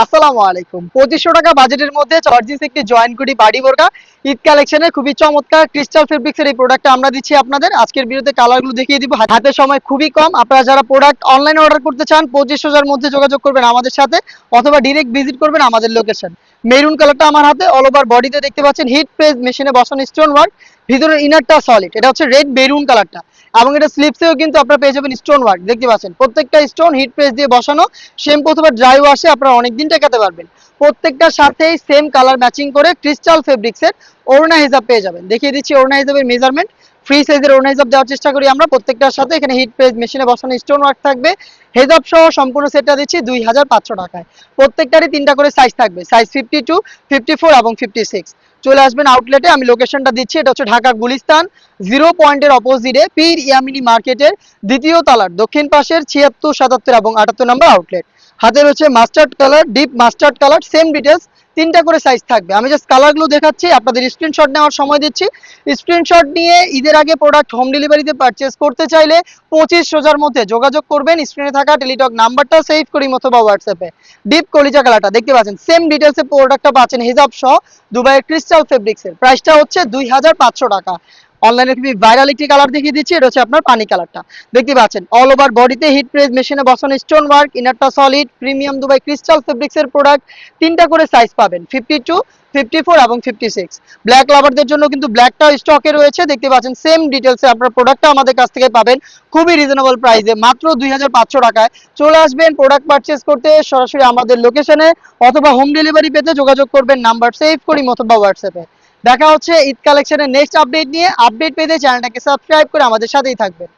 আসসালামু আলাইকুম। পঁচিশশো টাকা বাজেটের মধ্যে জর্জিস একটি জয়েন্ট করি বাড়ি বোরকা, ঈদ কালেকশনের খুবই চমৎকার ক্রিস্টাল ফেব্রিক্সের এই প্রোডাক্টটা আমরা দিচ্ছি আপনাদের। আজকের ভিডিওতে কালারগুলো দেখিয়ে দিব। হাতে সময় খুবই কম। আপনারা যারা প্রোডাক্ট অনলাইনে অর্ডার করতে চান পঁচিশ হাজার মধ্যে যোগাযোগ করবেন আমাদের সাথে অথবা ডিরেক্ট ভিজিট করবেন আমাদের লোকেশন মেরুন কালারটা আমার হাতে অল ওভার বডিতে দেখতে পাচ্ছেন। হিট প্রেস মেশিনে বসানো স্টোন ওয়ার্ক ভিতরের ইনারটা সলিড এটা হচ্ছে রেড মেরুন কালারটা এবং এটা স্লিপসেও কিন্তু আপনারা পেয়ে যাবেন স্টোন ওয়ার্ক দেখতে পাচ্ছেন। প্রত্যেকটা স্টোন হিট প্রেস দিয়ে বসানো সেম অথবা ড্রাই ওয়াশে আপনারা অনেক অনেকদিন টেকাতে পারবেন। প্রত্যেকটার সাথেই সেম কালার ম্যাচিং করে ক্রিস্টাল ফেব্রিক্সের অরুণা হিসাব পেয়ে যাবেন। দেখিয়ে দিচ্ছি অরুণা হিসাবের মেজারমেন্ট ফ্রি সাইজের ওড়না হিসাব দেওয়ার চেষ্টা করি আমরা। প্রত্যেকটার সাথে এখানে হিট পেজ মেশিনে বসানো স্টোন ওয়ার্ক থাকবে। হেজাব সহ সম্পূর্ণ সেটটা দিচ্ছি দুই হাজার পাঁচশো টাকায়। প্রত্যেকটারই তিনটা করে সাইজ থাকবে। Size fifty two fifty four এবং ফিফটি সিক্স চলে আসবেন আউটলেটে আমি লোকেশনটা দিচ্ছি। এটা হচ্ছে ঢাকা গুলিস্তান। জিরো পয়েন্টের অপোজিটে পীর ইয়ামিনী মার্কেটের দ্বিতীয় তালার দক্ষিণ পাশের ছিয়াত্তর, সাতাত্তর এবং আটাত্তর নম্বর আউটলেট হাতে রয়েছে mustard colour deep mustard colour same details তিনটা করে সাইজ থাকবে। আমি জাস্ট কালারগুলো দেখাচ্ছি, আপনাদের স্ক্রিনশট নেওয়ার সময় দিচ্ছি। স্ক্রিনশট নিয়ে ঈদের আগে প্রোডাক্ট হোম ডেলিভারিতে পারচেস করতে চাইলে পঁচিশ সোজার মধ্যে যোগাযোগ করবেন স্ক্রিনে থাকা টেলিটক নাম্বারটা সেভ করি অথবা হোয়াটসঅ্যাপে ডিপ কলিজা কালারটা দেখতে পাচ্ছেন সেম ডিটেলসে প্রোডাক্টটা পাচ্ছেন হিজাব সহ, দুবাইয়ের ক্রিস্টাল ফেব্রিক্সের প্রাইসটা হচ্ছে দুই হাজার পাঁচশো টাকা। অনলাইনে খুবই ভাইরাল একটি কালার দেখিয়ে দিচ্ছি, এটা হচ্ছে আপনার পানি কালারটা দেখতে পাচ্ছেন অল ওভার বডিতে হিট প্রেস মেশিনে বসানো স্টোন ওয়ার্ক ইনারটা সলিড প্রিমিয়াম দুবাই ক্রিস্টাল ফেব্রিক্সের প্রোডাক্ট তিনটা করে সাইজ পাবেন ফিফটি টু ফিফটি ফোর এবং ফিফটি সিক্স ব্ল্যাক লাভারদের জন্য কিন্তু ব্ল্যাকটাও স্টকে রয়েছে, দেখতে পাচ্ছেন সেম ডিটেলসে আপনার প্রোডাক্টটা আমাদের কাছ থেকে পাবেন, খুবই রিজনেবল প্রাইসে মাত্র দুই হাজার পাঁচশো টাকায়। চলে আসবেন প্রোডাক্ট পারচেস করতে, সরাসরি আমাদের লোকেশনে অথবা হোম ডেলিভারি পেতে যোগাযোগ করবেন নাম্বার সেভ করি, অথবা হোয়াটসঅ্যাপে দেখা হচ্ছে ঈদ কালেকশনের নেক্সট আপডেট নিয়ে। আপডেট পেতে চ্যানেলটাকে সাবস্ক্রাইব করে আমাদের সাথেই থাকবেন।